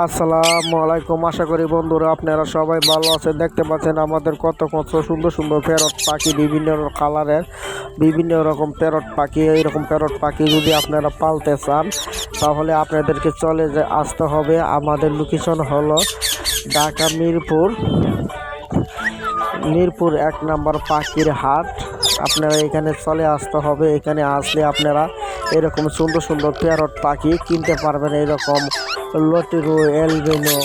আসসালামু আলাইকুম। আশা করি বন্ধুরা আপনারা সবাই ভালো আছেন। দেখতে পাচ্ছেন আমাদের কত কত সুন্দর সুন্দর প্যারট পাখি, বিভিন্ন কালারের, বিভিন্ন রকম প্যারট পাখি। এইরকম প্যারট পাখি যদি আপনারা পালতে চান, তাহলে আপনাদেরকে চলে যে আসতে হবে। আমাদের লোকেশন হলো ঢাকা মিরপুর মিরপুর এক নম্বর পাখির হাট। আপনারা এখানে চলে আসতে হবে। এখানে আসলে আপনারা এরকম সুন্দর সুন্দর প্যারট পাখি কিনতে পারবেন। এরকম লটিরো এলবিনো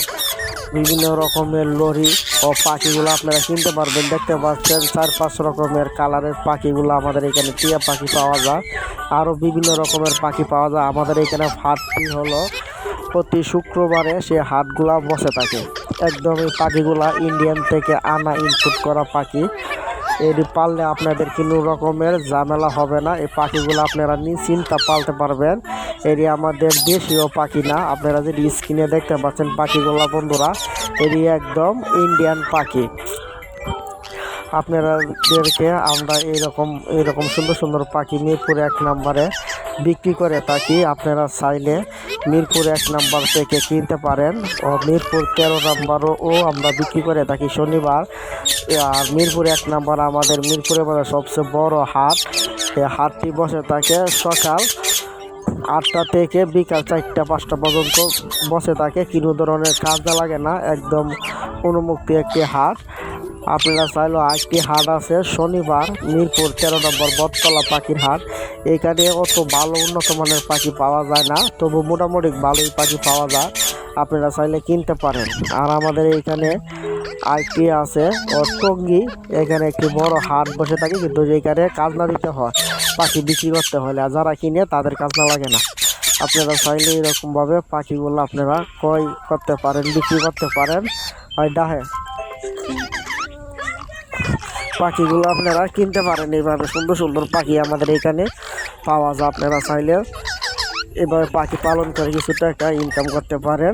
বিভিন্ন রকমের লরি ও পাখিগুলো আপনারা কিনতে পারবেন। দেখতে পাচ্ছেন চার পাঁচ রকমের কালারের পাখিগুলো আমাদের এখানে টিয়া পাখি পাওয়া যায়। আরও বিভিন্ন রকমের পাখি পাওয়া যায়। আমাদের এখানে হাটটি হলো প্রতি শুক্রবারে সে হাটগুলা বসে থাকে। একদম এই পাখিগুলা ইন্ডিয়ান থেকে আনা ইনপুট করা পাখি। এটি পাললে আপনাদের কোনো রকমের ঝামেলা হবে না। এই পাখিগুলো আপনারা নিশ্চিন্তা পালতে পারবেন। এটি আমাদের দেশীয় পাখি না। আপনারা যদি স্ক্রিনে দেখতে পাচ্ছেন পাখিগুলো, বন্ধুরা, এটি একদম ইন্ডিয়ান পাখি। আপনারাদেরকে আমরা এইরকম এইরকম সুন্দর সুন্দর পাখি মিরপুরে এক নম্বরে বিক্রি করে থাকি। আপনারা চাইলে মিরপুর এক নাম্বার থেকে কিনতে পারেন। ও মিরপুর তেরো নাম্বারও ও আমরা বিক্রি করে থাকি শনিবার। আর মিরপুর এক নাম্বার আমাদের মিরপুরে বলে সবচেয়ে বড় হাট। এই হাটটি বসে থাকে সকাল আটটা থেকে বিকাল চারটা, পাঁচটা পর্যন্ত বসে থাকে। কোনো ধরনের কাজে লাগে না। একদম উন্মুক্তি একটি হাট। আপনারা চাইলেও আরেকটি হাট আছে, শনিবার, মিরপুর তেরো নম্বর বটতলা পাখির হাট। এখানে অত ভালো উন্নত মানের পাখি পাওয়া যায় না, তবু মোটামুটি ভালোই পাখি পাওয়া যায়। আপনারা চাইলে কিনতে পারেন। আর আমাদের এখানে আইটি আছে ও টঙ্গি এখানে একটি বড় হাট বসে থাকে, কিন্তু এখানে কাজ না দিতে হয়, পাখি বিক্রি করতে হলে আর যারা কিনে তাদের কাজ না লাগে না। আপনারা চাইলে এরকমভাবে পাখিগুলো আপনারা ক্রয় করতে পারেন, বিক্রি করতে পারেন। হয় ডাহে। পাখিগুলো আপনারা কিনতে পারেন এইভাবে। সুন্দর সুন্দর পাখি আমাদের এখানে পাওয়া যায় আপনারা চাইলে। এভাবে পাখি পালন করে কিছু টাকা ইনকাম করতে পারেন।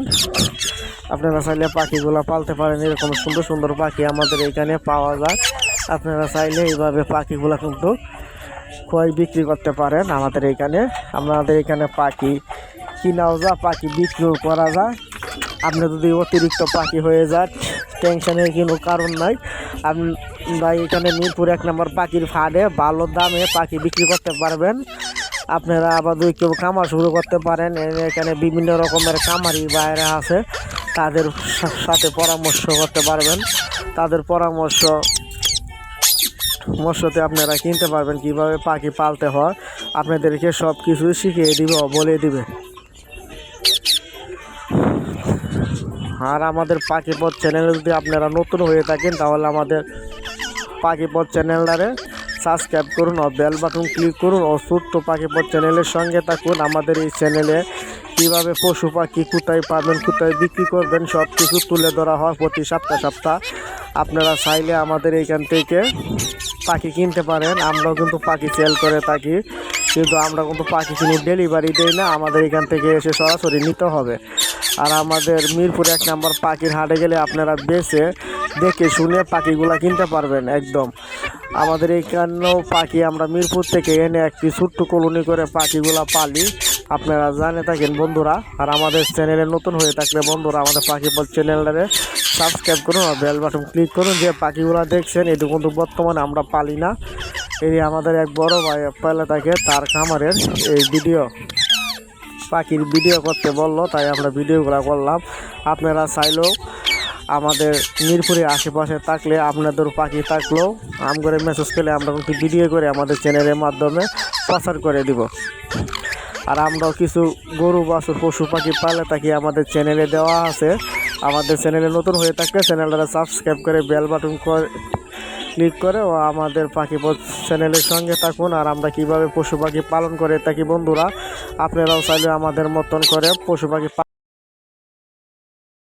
আপনারা চাইলে পাখিগুলো পালতে পারেন, এরকম সুন্দর সুন্দর পাখি আমাদের এখানে পাওয়া যায়। আপনারা চাইলে এইভাবে পাখিগুলো কিন্তু ক্রয় বিক্রি করতে পারেন আমাদের এখানে। আমাদের এখানে পাখি কিনাও যা পাখি বিক্রিও করা যায়। আপনি যদি অতিরিক্ত পাখি হয়ে যায় টেনশনের কোনো কারণ নাই। আমরা এখানে মিরপুর এক নম্বর পাখির ফাঁদে ভালো দামে পাখি বিক্রি করতে পারবেন। আপনারা আবার দুই কেউ কামার শুরু করতে পারেন। এখানে বিভিন্ন রকমের কামারি বাইরে আছে, তাদের সাথে পরামর্শ করতে পারবেন। তাদের পরামর্শ পরামর্শতে আপনারা কিনতে পারবেন, কীভাবে পাখি পালতে হয়। আপনাদেরকে সব কিছুই শিখিয়ে দিবে, বলে দিবে। আর আমাদের পাখি পথ চ্যানেলে যদি আপনারা নতুন হয়ে থাকেন, তাহলে আমাদের পাখি পথ চ্যানেলটারে সাবস্ক্রাইব করুন ও বেল বাটন ক্লিক করুন ও ছোট্ট পাখি পথ চ্যানেলের সঙ্গে থাকুন। আমাদের এই চ্যানেলে কীভাবে পশু পাখি কোথায় পাবেন, কোথায় বিক্রি করবেন সব কিছু তুলে ধরা হয় প্রতি সপ্তাহ সপ্তাহ। আপনারা চাইলে আমাদের এইখান থেকে পাখি কিনতে পারেন। আমরাও কিন্তু পাখি সেল করে থাকি, কিন্তু আমরা কিন্তু পাখি কিনে ডেলিভারি দেই না। আমাদের এখান থেকে এসে সরাসরি নিতে হবে। আর আমাদের মিরপুর এক নাম্বার পাখির হাটে গেলে আপনারা বেছে, দেখে শুনে পাখিগুলা কিনতে পারবেন একদম। আমাদের এইখানেও পাখি আমরা মিরপুর থেকে এনে একটি ছোট্ট কলোনি করে পাখিগুলা পালি। আপনারা জানে থাকেন বন্ধুরা, আর আমাদের চ্যানেলে নতুন হয়ে থাকলে বন্ধুরা, আমাদের পাখি বল চ্যানেলটারে সাবস্ক্রাইব করুন আর বেল বাটন ক্লিক করুন যে পাখিগুলা দেখছেন এটু কিন্তু বর্তমানে আমরা পালি না। এই আমাদের এক বড় ভাই পেলে থাকে, তার খামারের এই ভিডিও। পাখির ভিডিও করতে বলল, তাই আমরা ভিডিওগুলো করলাম। আপনারা চাইলেও আমাদের মিরপুরের আশেপাশে থাকলে আপনাদের পাখি থাকলেও আম করে মেসেজ পেলে আমরা কিন্তু ভিডিও করে আমাদের চ্যানেলের মাধ্যমে প্রচার করে দিব। আর আমরাও কিছু গরু, বাছুর, পশু পাখি পালে থাকি আমাদের চ্যানেলে দেওয়া আছে। আমাদের চ্যানেলে নতুন হয়ে থাকলে চ্যানেলটা সাবস্ক্রাইব করে বেল বাটন ক্লিক করে ও আমাদের পাখি চ্যানেলের সঙ্গে থাকুন। আর আমরা কীভাবে পশু পাখি পালন করে থাকি বন্ধুরা, আপনারাও চাইলে আমাদের মতন করে পশু পাখি